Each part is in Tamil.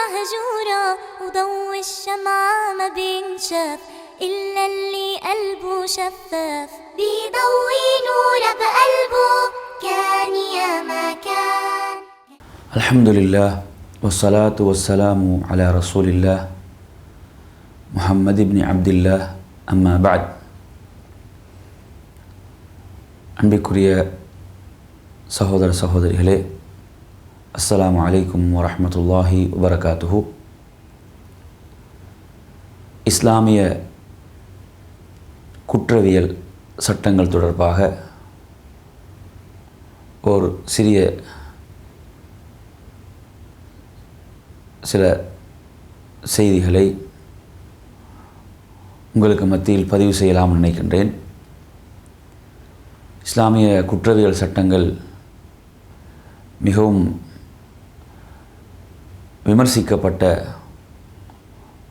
مهجورة وضوء الشمعة ما بينشف إلا اللي قلبه شفاف بيضوي نور بقلبه كان يا ما كان الحمد لله والصلاة والسلام على رسول الله محمد بن عبد الله أما بعد அன்பிற்குரிய சகோதர சகோதரிகளே அஸ்லாம் வலைக்கம் வரமத்துல்லாஹி வபரகாத்துஹு இஸ்லாமிய குற்றவியல் சட்டங்கள் தொடர்பாக ஒரு சிறிய சில செய்திகளை உங்களுக்கு மத்தியில் பதிவு செய்யலாம் நினைக்கின்றேன். இஸ்லாமிய குற்றவியல் சட்டங்கள் மிகவும் விமர்சிக்கப்பட்ட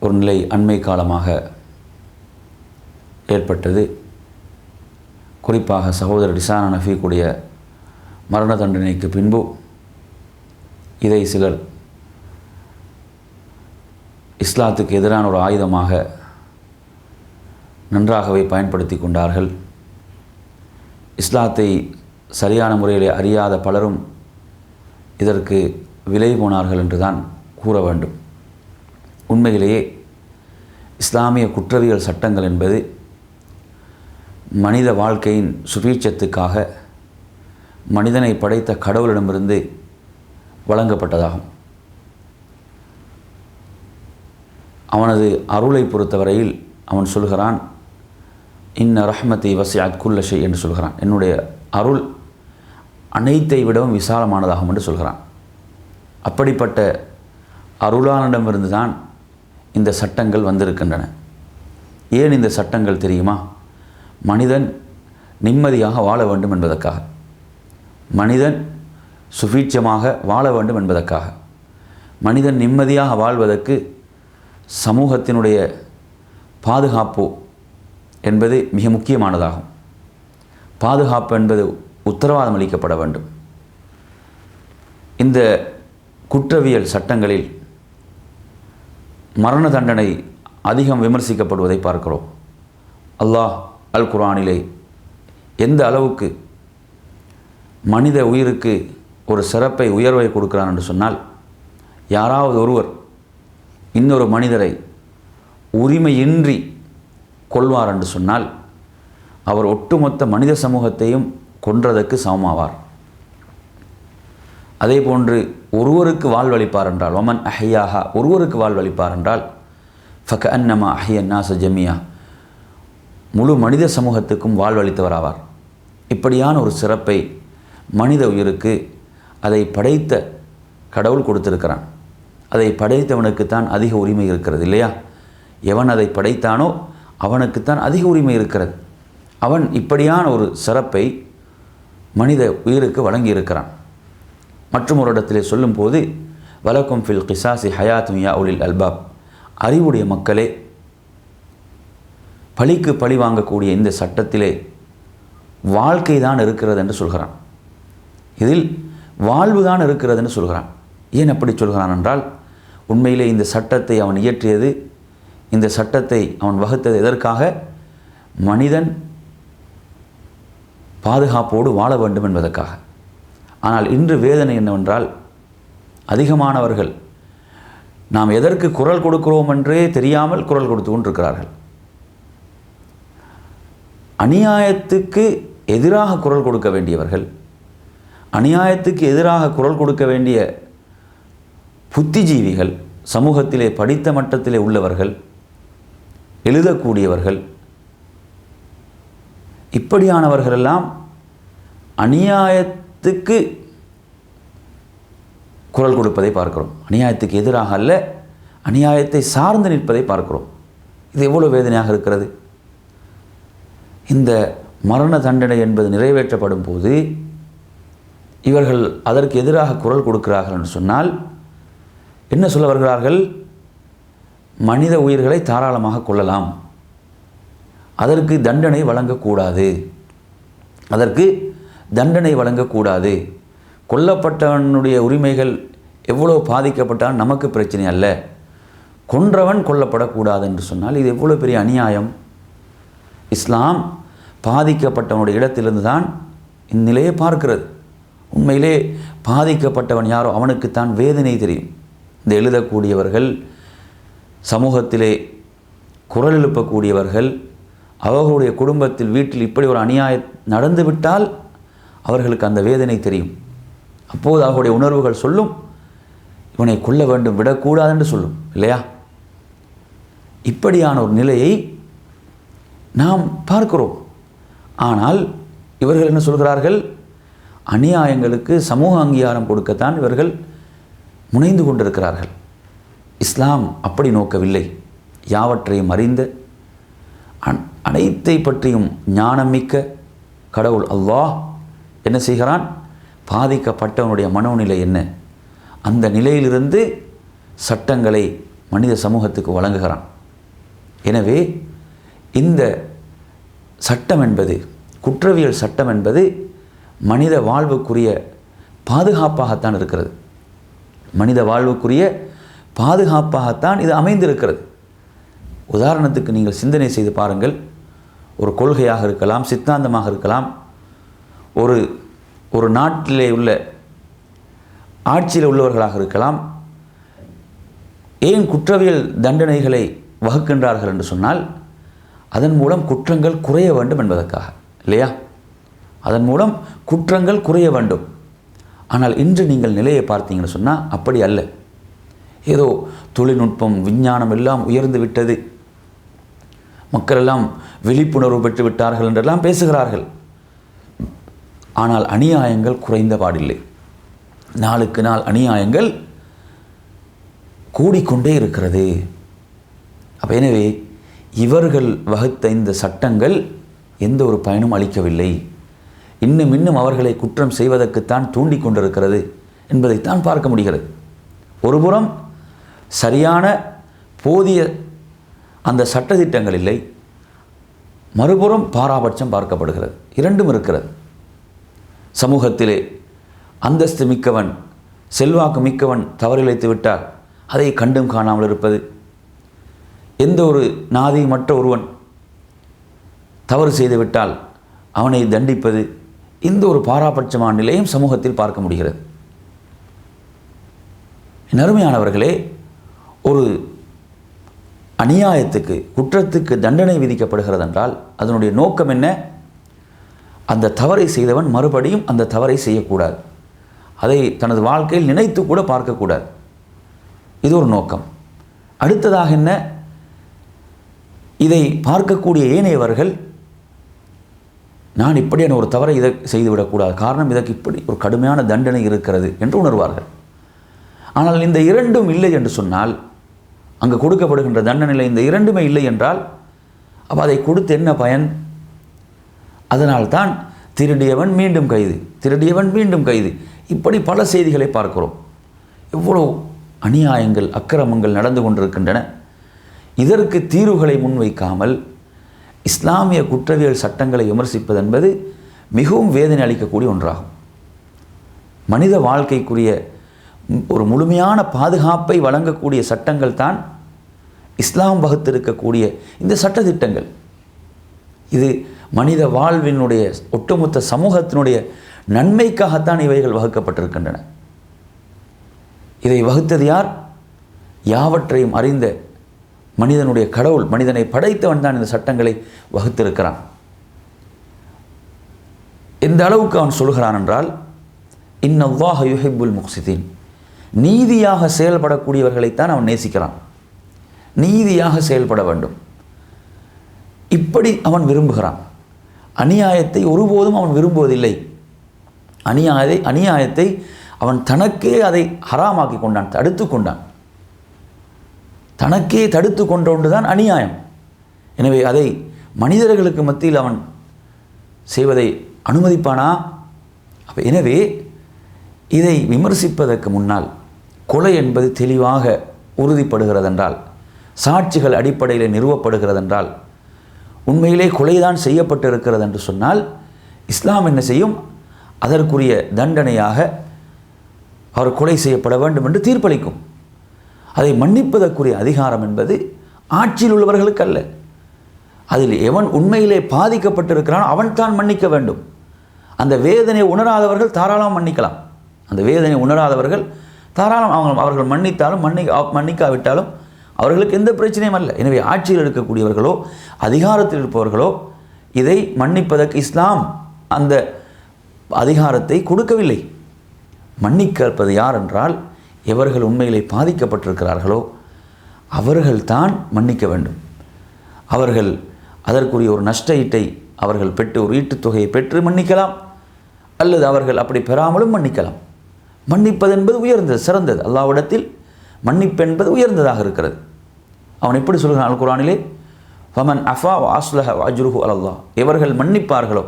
ஒரு நிலை அண்மை காலமாக ஏற்பட்டது. குறிப்பாக சகோதரர் டிசானா நஃபீக்குடைய மரண தண்டனைக்கு பின்பு இதை சிலர் இஸ்லாத்துக்கு எதிரான ஒரு ஆயுதமாக நன்றாகவே பயன்படுத்தி கொண்டார்கள். இஸ்லாத்தை சரியான முறையில் அறியாத பலரும் இதற்கு விலை போனார்கள் என்றுதான் கூற வேண்டும். உண்மையிலேயே இஸ்லாமிய குற்றவியல் சட்டங்கள் என்பது மனித வாழ்க்கையின் சுபீட்சத்துக்காக மனிதனை படைத்த கடவுளிடமிருந்து வழங்கப்பட்டதாகும். அவனது அருளை பொறுத்தவரையில் அவன் சொல்கிறான் இன்ன ரஹ்மத்தை வசியாத் குல்லஷை என்று சொல்கிறான். என்னுடைய அருள் அனைத்தை விடவும் விசாலமானதாகும் என்று சொல்கிறான். அப்படிப்பட்ட அருளானிடமிருந்து தான் இந்த சட்டங்கள் வந்திருக்கின்றன. ஏன் இந்த சட்டங்கள் தெரியுமா? மனிதன் நிம்மதியாக வாழ வேண்டும் என்பதற்காக. மனிதன் சுபீட்சமாக வாழ வேண்டும் என்பதற்காக. மனிதன் நிம்மதியாக வாழ்வதற்கு சமூகத்தினுடைய பாதுகாப்பு என்பது மிக முக்கியமானதாகும். பாதுகாப்பு என்பது உத்தரவாதம் அளிக்கப்பட வேண்டும். இந்த குற்றவியல் சட்டங்களில் மரண தண்டனை அதிகம் விமர்சிக்கப்படுவதை பார்க்கிறோம். அல்லாஹ் அல் குரானிலே எந்த அளவுக்கு மனித உயிருக்கு ஒரு சிறப்பை உயர்வை கொடுக்கிறான் என்று சொன்னால் யாராவது ஒருவர் இன்னொரு மனிதரை உரிமையின்றி கொள்வார் என்று சொன்னால் அவர் ஒட்டுமொத்த மனித சமூகத்தையும் கொன்றதற்கு சமமாவார். அதே போன்று ஒருவருக்கு வாழ்வளிப்பார் என்றால் ஒமன் அஹையாஹா ஒருவருக்கு வாழ்வளிப்பார் என்றால் ஃபக அன்னமா அஹிய நாச ஜமியா முழு மனித சமூகத்துக்கும் வாழ்வளித்தவர் ஆவார் இப்படியான ஒரு சிறப்பை மனித உயிருக்கு அதை படைத்த கடவுள் கொடுத்திருக்கிறான். அதை படைத்தவனுக்குத்தான் அதிக உரிமை இருக்கிறது இல்லையா? எவன் அதை படைத்தானோ அவனுக்குத்தான் அதிக உரிமை இருக்கிறது. அவன் இப்படியான ஒரு சிறப்பை மனித உயிருக்கு வழங்கியிருக்கிறான். மற்றும் ஒரு இடத்திலே சொல்லும்போது வலக்கும் ஃபில் கிசாசி ஹயாத்தும் யா உலில் அல்பாப். அறிவுடைய மக்களே பழிக்கு பழி வாங்கக்கூடிய இந்த சட்டத்திலே வாழ்க்கை தான் இருக்கிறது என்று சொல்கிறான். இதில் வாழ்வு தான் இருக்கிறது என்று சொல்கிறான். ஏன் அப்படி சொல்கிறான் என்றால் உண்மையிலே இந்த சட்டத்தை அவன் இயற்றியது இந்த சட்டத்தை அவன் வகுத்தது எதற்காக? மனிதன் பாதுகாப்போடு வாழ வேண்டும் என்பதற்காக. ஆனால் இன்று வேதனை என்னவென்றால் அதிகமானவர்கள் நாம் எதற்கு குரல் கொடுக்கிறோம் என்றே தெரியாமல் குரல் கொடுத்து கொண்டிருக்கிறார்கள். அநியாயத்துக்கு எதிராக குரல் கொடுக்க வேண்டியவர்கள் அநியாயத்துக்கு எதிராக குரல் கொடுக்க வேண்டிய புத்திஜீவிகள் சமூகத்திலே படித்த மட்டத்திலே உள்ளவர்கள் எழுதக்கூடியவர்கள் இப்படியானவர்களெல்லாம் அநியாயத்துக்கு குரல் கொடுப்பதை பார்க்கிறோம். அநியாயத்துக்கு எதிராக அல்ல அநியாயத்தை சார்ந்து நிற்பதை பார்க்கிறோம். இது எவ்வளோ வேதனையாக இருக்கிறது? இந்த மரண தண்டனை என்பது நிறைவேற்றப்படும் போது இவர்கள் அதற்கு எதிராக குரல் கொடுக்கிறார்கள் என்று சொன்னால் என்ன சொல்ல வருகிறார்கள்? மனித உயிர்களை தாராளமாக கொள்ளலாம் அதற்கு தண்டனை வழங்கக்கூடாது. அதற்கு தண்டனை வழங்கக்கூடாது. கொல்லப்பட்டவனுடைய உரிமைகள் எவ்வளோ பாதிக்கப்பட்டாலும் நமக்கு பிரச்சனை அல்ல. கொன்றவன் கொல்லப்படக்கூடாது என்று சொன்னால் இது எவ்வளோ பெரிய அநியாயம். இஸ்லாம் பாதிக்கப்பட்டவனுடைய இடத்திலிருந்து தான் இந்நிலையை பார்க்கிறது. உண்மையிலே பாதிக்கப்பட்டவன் யாரோ அவனுக்குத்தான் வேதனை தெரியும். இந்த எழுதக்கூடியவர்கள் சமூகத்திலே குரல் எழுப்பக்கூடியவர்கள் அவர்களுடைய குடும்பத்தில் வீட்டில் இப்படி ஒரு அநியாயம் நடந்துவிட்டால் அவர்களுக்கு அந்த வேதனை தெரியும். அப்போது அவருடைய உணர்வுகள் சொல்லும். இவனை கொல்ல வேண்டும் விடக்கூடாது என்று சொல்லும் இல்லையா? இப்படியான ஒரு நிலையை நாம் பார்க்கிறோம். ஆனால் இவர்கள் என்ன சொல்கிறார்கள்? அநியாயங்களுக்கு சமூக அங்கீகாரம் கொடுக்கத்தான் இவர்கள் முனைந்து கொண்டிருக்கிறார்கள். இஸ்லாம் அப்படி நோக்கவில்லை. யாவற்றையும் அறிந்த அனைத்தை பற்றியும் ஞானமிக்க கடவுள் அல்லாஹ் என்ன செய்கிறான்? பாதிக்கப்பட்டவனுடைய மனோநிலை என்ன? அந்த நிலையிலிருந்து சட்டங்களை மனித சமூகத்துக்கு வழங்குகிறான். எனவே இந்த சட்டம் என்பது குற்றவியல் சட்டம் என்பது மனித வாழ்வுக்குரிய பாதுகாப்பாகத்தான் இருக்கிறது. மனித வாழ்வுக்குரிய பாதுகாப்பாகத்தான் இது அமைந்திருக்கிறது. உதாரணத்துக்கு நீங்கள் சிந்தனை செய்து பாருங்கள். ஒரு கொள்கையாக இருக்கலாம் சித்தாந்தமாக இருக்கலாம். ஒரு ஒரு நாட்டிலே உள்ள ஆட்சியில் உள்ளவர்களாக இருக்கலாம் ஏன் குற்றவியல் தண்டனைகளை வகுக்கின்றார்கள் என்று சொன்னால் அதன் மூலம் குற்றங்கள் குறைய வேண்டும் என்பதற்காக இல்லையா? அதன் மூலம் குற்றங்கள் குறைய வேண்டும். ஆனால் இன்று நீங்கள் நிலையை பார்த்தீங்கன்னு சொன்னால் அப்படி அல்ல. ஏதோ தொழில்நுட்பம் விஞ்ஞானம் எல்லாம் உயர்ந்து விட்டது. மக்கள் எல்லாம் விழிப்புணர்வு பெற்று விட்டார்கள் என்றெல்லாம் பேசுகிறார்கள். ஆனால் அநியாயங்கள் குறைந்த பாடில்லை. நாளுக்கு நாள் அநியாயங்கள் கூடிக்கொண்டே இருக்கிறது. அப்போ எனவே இவர்கள் வகுத்த இந்த சட்டங்கள் எந்த ஒரு பயனும் அளிக்கவில்லை. இன்னும் இன்னும் அவர்களை குற்றம் செய்வதற்குத்தான் தூண்டிக் கொண்டிருக்கிறது என்பதைத்தான் பார்க்க முடிகிறது. ஒருபுறம் சரியான போதிய அந்த சட்டத்திட்டங்கள் இல்லை. மறுபுறம் பாராபட்சம் பார்க்கப்படுகிறது. இரண்டும் இருக்கிறது. சமூகத்திலே அந்தஸ்து மிக்கவன் செல்வாக்கு மிக்கவன் தவறிழைத்து விட்டால் அதை கண்டும் காணாமல் இருப்பது. எந்த ஒரு நாதிமற்ற ஒருவன் தவறு செய்துவிட்டால் அவனை தண்டிப்பது இந்த ஒரு பாராபட்சமான நிலையும் சமூகத்தில் பார்க்க முடிகிறது. நறுமையானவர்களே ஒரு அநியாயத்துக்கு குற்றத்துக்கு தண்டனை விதிக்கப்படுகிறது என்றால் அதனுடைய நோக்கம் என்ன? அந்த தவறை செய்தவன் மறுபடியும் அந்த தவறை செய்யக்கூடாது. அதை தனது வாழ்க்கையில் நினைத்து கூட பார்க்கக்கூடாது. இது ஒரு நோக்கம். அடுத்ததாக என்ன? இதை பார்க்கக்கூடிய ஏனையவர்கள் நான் இப்படியான ஒரு தவறை இதை செய்துவிடக்கூடாது. காரணம் இதற்கு இப்படி ஒரு கடுமையான தண்டனை இருக்கிறது என்று உணர்வார்கள். ஆனால் இந்த இரண்டும் இல்லை என்று சொன்னால் அங்கு கொடுக்கப்படுகின்ற தண்டனையில் இந்த இரண்டுமே இல்லை என்றால் அப்போ அதை கொடுத்து என்ன பயன்? அதனால்தான் திருடியவன் மீண்டும் கைது திருடியவன் மீண்டும் கைது. இப்படி பல செய்திகளை பார்க்கிறோம். எவ்வளோ அநியாயங்கள் அக்கிரமங்கள் நடந்து கொண்டிருக்கின்றன. இதற்கு தீர்வுகளை முன்வைக்காமல் இஸ்லாமிய குற்றவியல் சட்டங்களை விமர்சிப்பது என்பது மிகவும் வேதனை அளிக்கக்கூடிய ஒன்றாகும். மனித வாழ்க்கைக்குரிய ஒரு முழுமையான பாதுகாப்பை வழங்கக்கூடிய சட்டங்கள் தான் இஸ்லாம் வகுத்திருக்கக்கூடிய இந்த சட்டத்திட்டங்கள். இது மனித வாழ்வினுடைய ஒட்டுமொத்த சமூகத்தினுடைய நன்மைக்காகத்தான் இவைகள் வகுக்கப்பட்டிருக்கின்றன. இதை வகுத்தது யார்? யாவற்றையும் அறிந்த மனிதனுடைய கடவுள் மனிதனை படைத்தவன் தான் இந்த சட்டங்களை வகுத்திருக்கிறான். எந்த அளவுக்கு அவன் சொல்கிறான் என்றால் இன்னல்லாஹ யுஹிபுல் முக்சிதீன் நீதியாக செயல்படக்கூடியவர்களைத்தான் அவன் நேசிக்கிறான். நீதியாக செயல்பட வேண்டும். இப்படி அவன் விரும்புகிறான். அநியாயத்தை ஒருபோதும் அவன் விரும்புவதில்லை. அநியாயத்தை அநியாயத்தை அவன் தனக்கே அதை ஹராமாக்கி கொண்டான் தடுத்து கொண்டான். தனக்கே தடுத்து கொண்டோண்டுதான் அநியாயம். எனவே அதை மனிதர்களுக்கு மத்தியில் அவன் செய்வதை அனுமதிப்பானா? அப்போ எனவே இதை விமர்சிப்பதற்கு முன்னால் கொலை என்பது தெளிவாக உறுதிப்படுகிறதென்றால் சாட்சிகள் அடிப்படையில் நிறுவப்படுகிறதென்றால் உண்மையிலே கொலைதான் செய்யப்பட்டிருக்கிறது என்று சொன்னால் இஸ்லாம் என்ன செய்யும்? அதற்குரிய தண்டனையாக அவர் கொலை செய்யப்பட வேண்டும் என்று தீர்ப்பளிக்கும். அதை மன்னிப்பதற்குரிய அதிகாரம் என்பது ஆட்சியில் உள்ளவர்களுக்கு அல்ல அதில் எவன் உண்மையிலே பாதிக்கப்பட்டிருக்கிறானோ அவன் தான் மன்னிக்க வேண்டும். அந்த வேதனை உணராதவர்கள் தாராளம் மன்னிக்கலாம். அந்த வேதனை உணராதவர்கள் தாராளம் அவங்க அவர்கள் மன்னித்தாலும் மன்னி மன்னிக்காவிட்டாலும் அவர்களுக்கு எந்த பிரச்சனையும் அல்ல. எனவே ஆட்சியில் இருக்கக்கூடியவர்களோ அதிகாரத்தில் இருப்பவர்களோ இதை மன்னிப்பதற்கு இஸ்லாம் அந்த அதிகாரத்தை கொடுக்கவில்லை. மன்னிக்கப்பது யார் என்றால் எவர்கள் உண்மையிலே பாதிக்கப்பட்டிருக்கிறார்களோ அவர்கள்தான் மன்னிக்க வேண்டும். அவர்கள் அதற்குரிய ஒரு நஷ்ட ஈட்டை அவர்கள் பெற்று ஒரு ஈட்டுத் தொகையை பெற்று மன்னிக்கலாம். அல்லது அவர்கள் அப்படி பெறாமலும் மன்னிக்கலாம். மன்னிப்பது என்பது உயர்ந்தது சிறந்தது. அல்லாவிடத்தில் மன்னிப்பு என்பது உயர்ந்ததாக இருக்கிறது. அவன் எப்படி சொல்கிறான் அல் குரானிலே ஃபமன் அஃபா வாஸ்லஹ அஜ்ருஹு அல்லாஹ் எவர்கள் மன்னிப்பார்களோ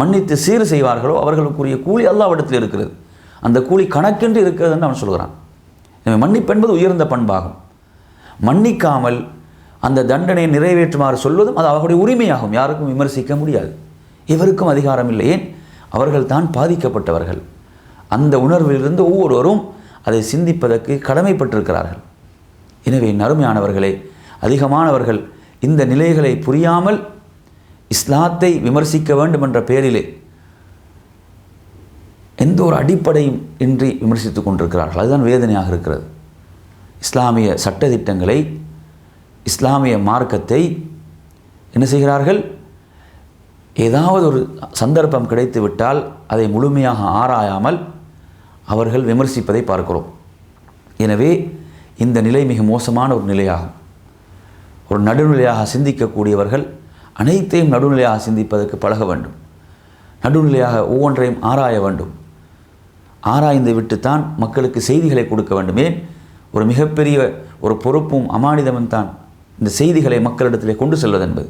மன்னித்து சீர் செய்வார்களோ அவர்களுக்குரிய கூலி அல்லாவிடத்தில் இருக்கிறது. அந்த கூலி கணக்கென்று இருக்கிறது என்று அவன் சொல்கிறான். எனவே மன்னிப்பு என்பது உயர்ந்த பண்பாகும். மன்னிக்காமல் அந்த தண்டனையை நிறைவேற்றுமாறு சொல்வதும் அது அவர்களுடைய உரிமையாகும். யாருக்கும் விமர்சிக்க முடியாது. இவருக்கும் அதிகாரம் இல்லை. ஏன்? அவர்கள் தான் பாதிக்கப்பட்டவர்கள். அந்த உணர்விலிருந்து ஒவ்வொருவரும் அதை சிந்திப்பதற்கு கடமைப்பட்டிருக்கிறார்கள். எனவே நறுமையானவர்களே அதிகமானவர்கள் இந்த நிலைகளை புரியாமல் இஸ்லாத்தை விமர்சிக்க வேண்டும் என்ற பெயரிலே எந்த ஒரு அடிப்படையும் இன்றி விமர்சித்துக் கொண்டிருக்கிறார்கள். அதுதான் வேதனையாக இருக்கிறது. இஸ்லாமிய சட்டத்திட்டங்களை இஸ்லாமிய மார்க்கத்தை என்ன செய்கிறார்கள்? ஏதாவது ஒரு சந்தர்ப்பம் கிடைத்து விட்டால் அதை முழுமையாக ஆராயாமல் அவர்கள் விமர்சிப்பதை பார்க்கிறோம். எனவே இந்த நிலை மிக மோசமான ஒரு நிலையாகும். ஒரு நடுநிலையாக சிந்திக்கக்கூடியவர்கள் அனைத்தையும் நடுநிலையாக சிந்திப்பதற்கு பழக வேண்டும். நடுநிலையாக ஒவ்வொன்றையும் ஆராய வேண்டும். ஆராய்ந்து விட்டுத்தான் மக்களுக்கு செய்திகளை கொடுக்க வேண்டும். ஏன்? ஒரு மிகப்பெரிய ஒரு பொறுப்பும் அமானிதமும் தான் இந்த செய்திகளை மக்களிடத்திலே கொண்டு செல்வது என்பது.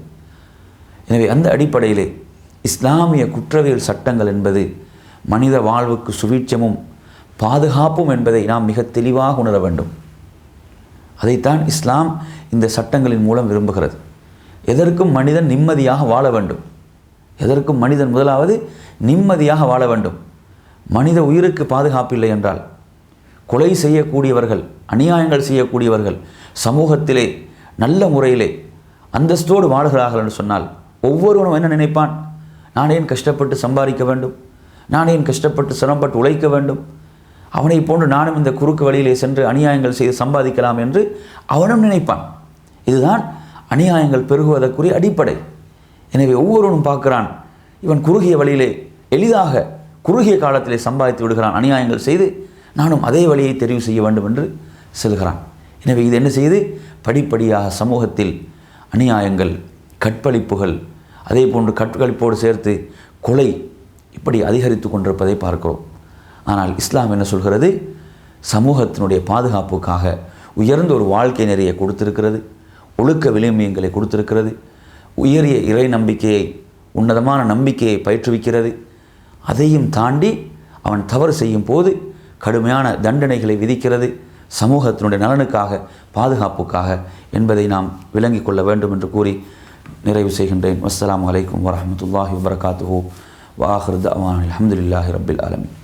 எனவே அந்த அடிப்படையிலே இஸ்லாமிய குற்றவியல் சட்டங்கள் என்பது மனித வாழ்வுக்கு சுவீட்சமும் பாதுகாப்பும் என்பதை நாம் மிக தெளிவாக உணர வேண்டும். அதைத்தான் இஸ்லாம் இந்த சட்டங்களின் மூலம் விரும்புகிறது. எதற்கும் மனிதன் நிம்மதியாக வாழ வேண்டும். எதற்கும் மனிதன் முதலாவது நிம்மதியாக வாழ வேண்டும். மனித உயிருக்கு பாதுகாப்பில்லை என்றால் கொலை செய்யக்கூடியவர்கள் அநியாயங்கள் செய்யக்கூடியவர்கள் சமூகத்திலே நல்ல முறையிலே அந்தஸ்தோடு வாழ்கிறார்கள் என்று சொன்னால் ஒவ்வொருவனும் என்ன நினைப்பான்? நான் ஏன் கஷ்டப்பட்டு சம்பாதிக்க வேண்டும்? நான் ஏன் கஷ்டப்பட்டு சிரமப்பட்டு உழைக்க வேண்டும்? அவனை போன்று நானும் இந்த குறுக்கு வழியிலே சென்று அநியாயங்கள் செய்து சம்பாதிக்கலாம் என்று அவனும் நினைப்பான். இதுதான் அநியாயங்கள் பெருகுவதற்குரிய அடிப்படை. எனவே ஒவ்வொருவனும் பார்க்கிறான் இவன் குறுகிய வழியிலே எளிதாக குறுகிய காலத்திலே சம்பாதித்து விடுகிறான். அநியாயங்கள் செய்து நானும் அதே வழியை தெரிவு செய்ய வேண்டும் என்று செல்கிறான். எனவே இது என்ன செய்து? படிப்படியாக சமூகத்தில் அநியாயங்கள் கற்பழிப்புகள் அதே போன்று கற்பழிப்போடு சேர்த்து கொலை இப்படி அதிகரித்து கொண்டிருப்பதை பார்க்கிறோம். ஆனால் இஸ்லாம் என்ன சொல்கிறது? சமூகத்தினுடைய பாதுகாப்புக்காக உயர்ந்த ஒரு வாழ்க்கை நெறியை கொடுத்திருக்கிறது ஒழுக்க விளிமியங்களை கொடுத்திருக்கிறது உயரிய இறை நம்பிக்கையை உன்னதமான நம்பிக்கையை பயிற்றுவிக்கிறது. அதையும் தாண்டி அவன் தவறு செய்யும் போது கடுமையான தண்டனைகளை விதிக்கிறது. சமூகத்தினுடைய நலனுக்காக பாதுகாப்புக்காக என்பதை நாம் விளங்கிக் கொள்ள வேண்டும் என்று கூறி நிறைவு செய்கின்றேன். அஸ்லாம் அலைக்கும் வரமத்துல்லாஹி வபரகாத்துஹு. வாஹிர் தவான் அலமதுல்லாஹி ரபில் ஆலமின்.